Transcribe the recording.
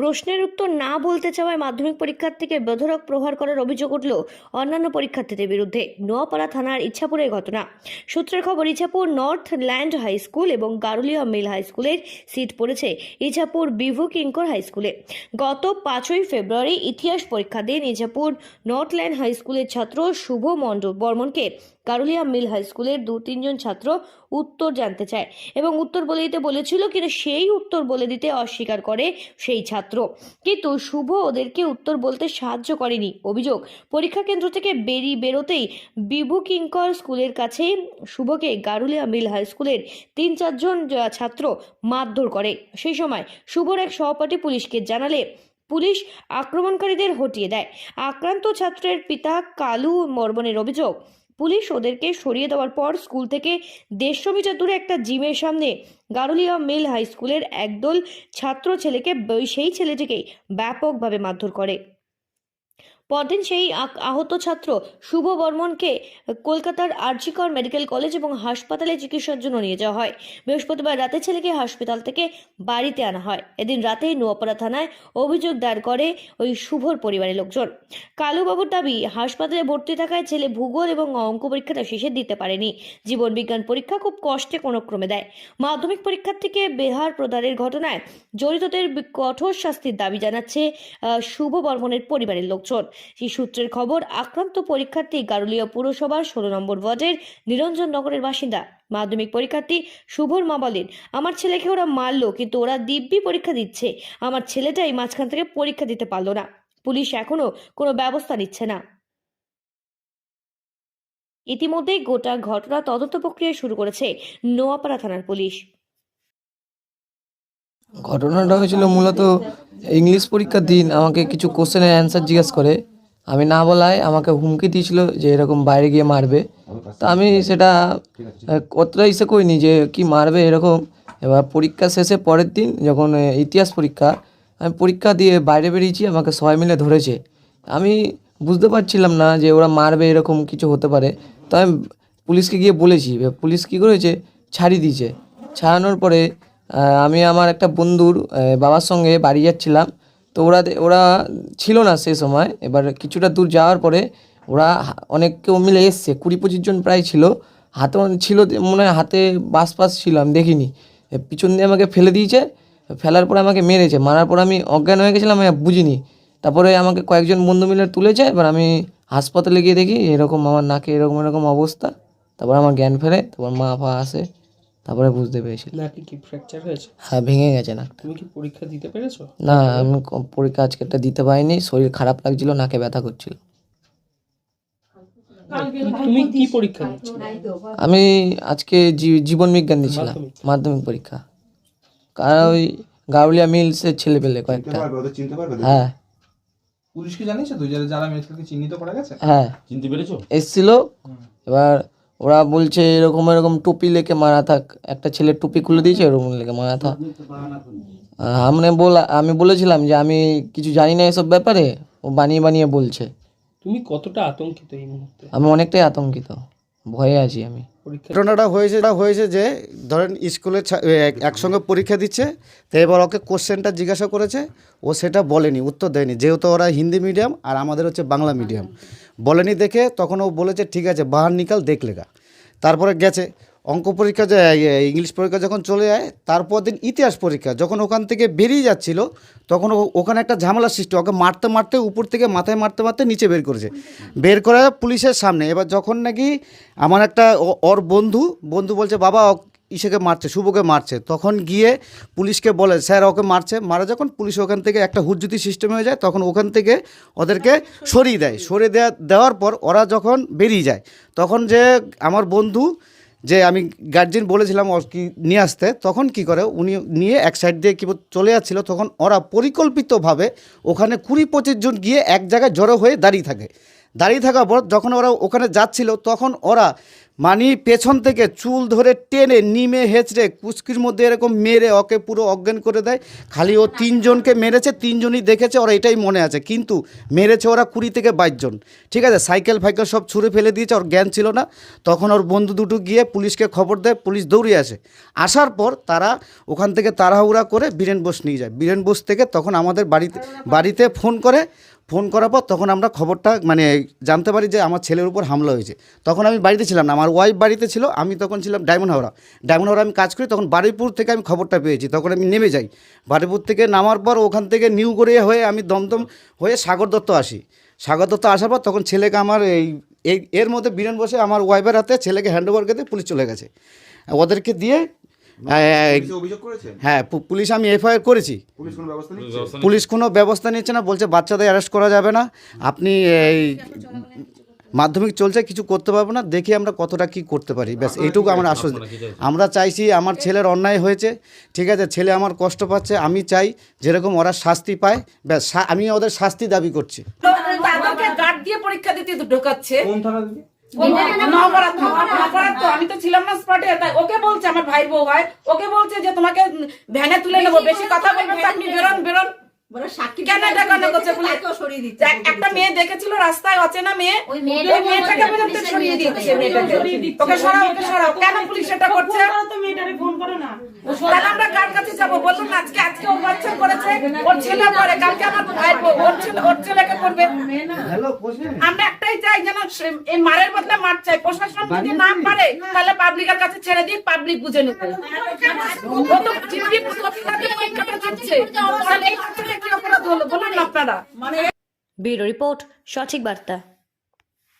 প্রশ্নের উত্তর না বলতে চাওয়ায় মাধ্যমিক পরীক্ষার্থীকে বেধরক প্রহার করার অভিযোগ উঠল অন্যান্য পরীক্ষার্থীদের বিরুদ্ধে নোয়াপাড়া থানার ইচ্ছাপুরের ঘটনা। সূত্রের খবর, Ichhapur north land high school এবং গারুলিয়া মিল হাই স্কুলের সিট পড়েছে ইচ্ছাপুর বিভু কিঙ্কর হাই স্কুলে। গত পাঁচই ফেব্রুয়ারি ইতিহাস পরীক্ষা দিন ইচ্ছাপুর নর্থল্যান্ড হাই স্কুলের ছাত্র শুভ মণ্ডল বর্মনকে। গারুলিয়া মিল হাই স্কুলের দু তিনজন ছাত্র উত্তর জানতে চায় এবং উত্তর বলে দিতে বলেছিল, কিন্তু সেই উত্তর বলে দিতে অস্বীকার করে সেই ছাত্র। কিন্তু শুভ ওদেরকে উত্তর বলতে সাহায্য করেনি। অভিযোগ, পরীক্ষা কেন্দ্র থেকে বেরিয়ে বেরোতেই বিভু কিঙ্কর স্কুলের কাছে শুভকে গারুলিয়া মিল হাই স্কুলের তিন চারজন ছাত্র মারধর করে। সেই সময় শুভর এক সহপাঠী পুলিশকে জানালে, পুলিশ আক্রমণকারীদের হটিয়ে দেয়। আক্রান্ত ছাত্রের পিতা কালু মর্মনের অভিযোগ পুলিশ ওদেরকে সরিয়ে দেওয়ার পর স্কুল থেকে দেড়শো মিটার দূরে একটা জিমের সামনে গারুলিয়া মেল হাই স্কুলের একদল ছাত্র ছেলেকে সেই ছেলেটিকেই ব্যাপকভাবে মারধর করে। পরদিন সেই আহত ছাত্র শুভ বর্মনকে কলকাতার আরজিকর মেডিকেল কলেজ এবং হাসপাতালে চিকিৎসার জন্য নিয়ে যাওয়া হয়। বৃহস্পতিবার রাতে ছেলেকে হাসপাতাল থেকে বাড়িতে আনা হয়। এদিন রাতেই নোয়াপাড়া থানায় অভিযোগ দায়ের করে ওই শুভর পরিবারের লোকজন। কালুবাবুর দাবি, হাসপাতালে ভর্তি থাকায় ছেলে ভূগোল এবং অঙ্ক পরীক্ষাটা শেষে দিতে পারেনি। জীবন বিজ্ঞান পরীক্ষা খুব কষ্টে কোনো ক্রমে দেয়। মাধ্যমিক পরীক্ষার থেকে বেহার প্রদানের ঘটনায় জড়িতদের কঠোর শাস্তির দাবি জানাচ্ছে শুভ বর্মনের পরিবারের লোকজন। সেই সূত্রের খবর, আক্রান্ত পরীক্ষার্থী গারুলিয়া পুরসভার ষোলো নম্বর ওয়ার্ডের নিরঞ্জন নগরের বাসিন্দা। মাধ্যমিক পরীক্ষার্থী শুভর মা বলেন, আমার ছেলেকে ওরা মারলো, কিন্তু ওরা দিব্যি পরীক্ষা দিচ্ছে। আমার ছেলেটাই মাঝখান থেকে পরীক্ষা দিতে পারল না। পুলিশ এখনও কোনো ব্যবস্থা নিচ্ছে না। ইতিমধ্যেই গোটা ঘটনা তদন্ত প্রক্রিয়া শুরু করেছে নোয়াপাড়া থানার পুলিশ। ঘটনাটা হয়েছিল মূলত ইংলিশ পরীক্ষার দিন। আমাকে কিছু কোশ্চেনের অ্যান্সার জিজ্ঞেস করে। আমি না বলায় আমাকে হুমকি দিয়েছিল যে এরকম বাইরে গিয়ে মারবে। তা আমি সেটা কতটা ইসে করিনি যে কি মারবে এরকম। এবার পরীক্ষা শেষে পরের দিন যখন ইতিহাস পরীক্ষা, আমি পরীক্ষা দিয়ে বাইরে বেরিয়েছি, আমাকে সবাই মিলে ধরেছে। আমি বুঝতে পারছিলাম না যে ওরা মারবে এরকম কিছু হতে পারে। তো আমি পুলিশকে গিয়ে বলেছি পুলিশ কী করেছে? ছাড়িয়ে দিয়েছে। ছাড়ানোর পরে আমি আমার একটা বন্ধুর বাবার সঙ্গে বাড়ি যাচ্ছিলাম। তো ওরা ওরা ছিল না সে সময়। এবার কিছুটা দূর যাওয়ার পরে ওরা অনেক কেউ মিলে এসছে। কুড়ি পঁচিশ জন প্রায় ছিল। হাতে ছিল মনে হয় হাতে বাস পাস ছিল, আমি দেখিনি। পিছন দিয়ে আমাকে ফেলে দিয়েছে। ফেলার পরে আমাকে মেরেছে। মারার পর আমি অজ্ঞান হয়ে গেছিলাম, আমি বুঝিনি। তারপরে আমাকে কয়েকজন বন্ধু মিলে তুলেছে। এবার আমি হাসপাতালে গিয়ে দেখি, এরকম আমার নাকে এরকম এরকম অবস্থা। তারপর আমার জ্ঞান ফেরে, তারপর মা ফা আসে। তারপরে বুঝতে পেরেছিল নাকি কি ফ্র্যাকচার হয়েছে? হ্যাঁ ভেঙে গেছে নাকটা তুমি কি পরীক্ষা দিতে পেরেছ? না আমি ক- পরীক্ষা আজকেরটা দিতে পারিনি শরীর খারাপ লাগছিল নাকে ব্যথা করছিল। তুমি কি পরীক্ষা দিচ্ছিলে আমি আজকে জী- জীবন বিজ্ঞান দিয়েছিলাম মাধ্যমিক? মাধ্যমিক পরীক্ষা। কারণ ওই গাউলিয়া মিলসের ছেলে পেলে কয়েকটা। পারবে ওদের চিনতে পারবে? হ্যাঁ। পুলিশকে জানিয়েছো? তো যারা যারা মেয়েটাকে চিহ্নিত করা গেছে? হ্যাঁ। চিনতে পেরেছ? এসছিল এবার ওরা বলছে এরকম এরকম টুপি লেখে মারা থাক। একটা ছেলে টুপি খুলে দিয়েছে এরকম লেকে মারা থাক। আমি বলা আমি বলেছিলাম যে আমি কিছু জানি না এসব ব্যাপারে ও বানিয়ে বানিয়ে বলছে। তুমি কতটা আতঙ্কিত এই মুহূর্তে? আমি অনেকটাই আতঙ্কিত। ভয়ে আছি আমি। ঘটনাটা হয়েছে হয়েছে যে, ধরেন স্কুলে একসঙ্গে পরীক্ষা দিচ্ছে, তো এবার ওকে কোশ্চেনটা জিজ্ঞাসা করেছে, ও সেটা বলেনি, উত্তর দেয়নি। যেহেতু ওরা হিন্দি মিডিয়াম আর আমাদের হচ্ছে বাংলা মিডিয়াম। বলেনি দেখে তখন ও বলেছে, ঠিক আছে, বাহার নিকাল দেখলেগা তারপরে গেছে অঙ্ক পরীক্ষা যে ইংলিশ পরীক্ষা যখন চলে যায়, তারপর দিন ইতিহাস পরীক্ষা। যখন ওখান থেকে বেরিয়ে যাচ্ছিল, তখন ওখানে একটা ঝামেলার সৃষ্টি ওকে মারতে মারতে উপর থেকে মাথায় মারতে মারতে নিচে বের করেছে। বের করা পুলিশের সামনে। এবার যখন নাকি আমার একটা ওর বন্ধু বন্ধু বলছে, বাবা ইসেকে মারছে, শুভকে মারছে। তখন গিয়ে পুলিশকে বলে, স্যার, ওকে মারছে। মারা যখন পুলিশ ওখান থেকে একটা হুজ্জুতি সিস্টেম হয়ে যায়, তখন ওখান থেকে ওদেরকে সরিয়ে দেয়। সরিয়ে দেওয়া দেওয়ার পর ওরা যখন বেরিয়ে যায়, তখন যে আমার বন্ধু যে আমি গার্জেন বলেছিলাম কি নিয়ে আসতে, তখন কি করে, উনি নিয়ে এক সাইড দিয়ে কী চলে যাচ্ছিল, তখন ওরা পরিকল্পিতভাবে ওখানে কুড়ি পঁচিশ জন গিয়ে এক জায়গায় জড়ো হয়ে দাঁড়িয়ে থাকে। দাঁড়িয়ে থাকার পর যখন ওরা ওখানে যাচ্ছিল, তখন ওরা মানে পেছন থেকে চুল ধরে টেনে নিমে হেঁচড়ে কুচকির মধ্যে এরকম মেরে ওকে পুরো অজ্ঞান করে দেয়। খালি ও তিনজনকে মেরেছে, তিনজনই দেখেছে, ওরা এটাই মনে আছে। কিন্তু মেরেছে ওরা কুড়ি থেকে বাইশ জন। ঠিক আছে, সাইকেল ফাইকেল সব ছুঁড়ে ফেলে দিয়েছে, ওর জ্ঞান ছিল না। তখন ওর বন্ধু দুটো গিয়ে পুলিশকে খবর দেয়, পুলিশ দৌড়ে আসে। আসার পর তারা ওখান থেকে তাড়াহুড়া করে বীরেন বোস নিয়ে যায়। বীরেন বোস থেকে তখন আমাদের বাড়িতে বাড়িতে ফোন করে ফোন করার পর তখন আমরা খবরটা মানে জানতে পারি যে আমার ছেলের উপর হামলা হয়েছে। তখন আমি বাড়িতে ছিলাম না, আমার ওয়াইফ বাড়িতে ছিল, আমি তখন ছিলাম ডায়মন্ড হাওড়া। ডায়মন্ড হাওড়া আমি কাজ করি, তখন বারুইপুর থেকে আমি খবরটা পেয়েছি, তখন আমি নেমে যাই। বারুইপুর থেকে নামার পর ওখান থেকে নিউ গড়িয়া হয়ে আমি দমদম হয়ে সাগর দত্ত আসি। সাগর দত্ত আসার পর তখন ছেলেকে আমার এই এর মধ্যে বীরেন বসে আমার ওয়াইফের হাতে ছেলেকে হ্যান্ড ওভার করে পুলিশ চলে গেছে। ওদেরকে দিয়ে অভিযোগ করেছে হ্যাঁ পু- পুলিশ আমি এফআইআর করেছি। পুলিশ কোনো ব্যবস্থা নিচ্ছে? পুলিশ কোনো ব্যবস্থা নিচ্ছে না বলছে বাচ্চাদের অ্যারেস্ট করা যাবে না। আপনি এই মাধ্যমিক চলছে কিছু করতে পারব না দেখি আমরা কতটা কি করতে পারি। ব্যাস এইটুকু আমরা আশ্বাস আমরা চাইছি আমার ছেলের অন্যায় হয়েছে ঠিক আছে ছেলে আমার কষ্ট পাচ্ছে আমি চাই যেরকম ওরা শাস্তি পায় ব্যাস আমি ওদের শাস্তি দাবি করছি। পরীক্ষা দিতে ঢোকাচ্ছে। কোন থানা দিদি নবরাত নবরাত তো আমি তো ছিলাম না স্পটে তাই ওকে বলছে আমার ভাই বউ হয় ওকে বলছে যে তোমাকে ভ্যানে তুলে নেব বেশি কথা বলবেন আপনি বেরোন বেরোন। কেন এটা কেন করছে পুলিশ? এক- একটা মেয়ে দেখেছিল রাস্তায় অচেনা মেয়ে। ওই মেয়েটাকে সরিয়ে দিচ্ছে ওকে সরাও ওকে সরাও। কেন পুলিশ এটা করছে? তাহলে আমরা কার কাছে যাব? বলুন আজকে আজকে ওর ওর ছেলে পরে কালকে আমার ভাই ওর ছেলে ওর ছেলেকে করবে। আমরা একটাই চাই যেন এই মারের বদলে মার চাই। প্রশাসন যদি না পারে তাহলে পাবলিকের কাছে ছেড়ে দিয়ে পাবলিক বুঝে নিতে। ও তো জিপি পরীক্ষাটা দিচ্ছে। তাহলে এই বাচ্চাটা কি অপরাধ হলো? বলুন না আপনারা। ব্যুরো রিপোর্ট সঠিক বার্তা।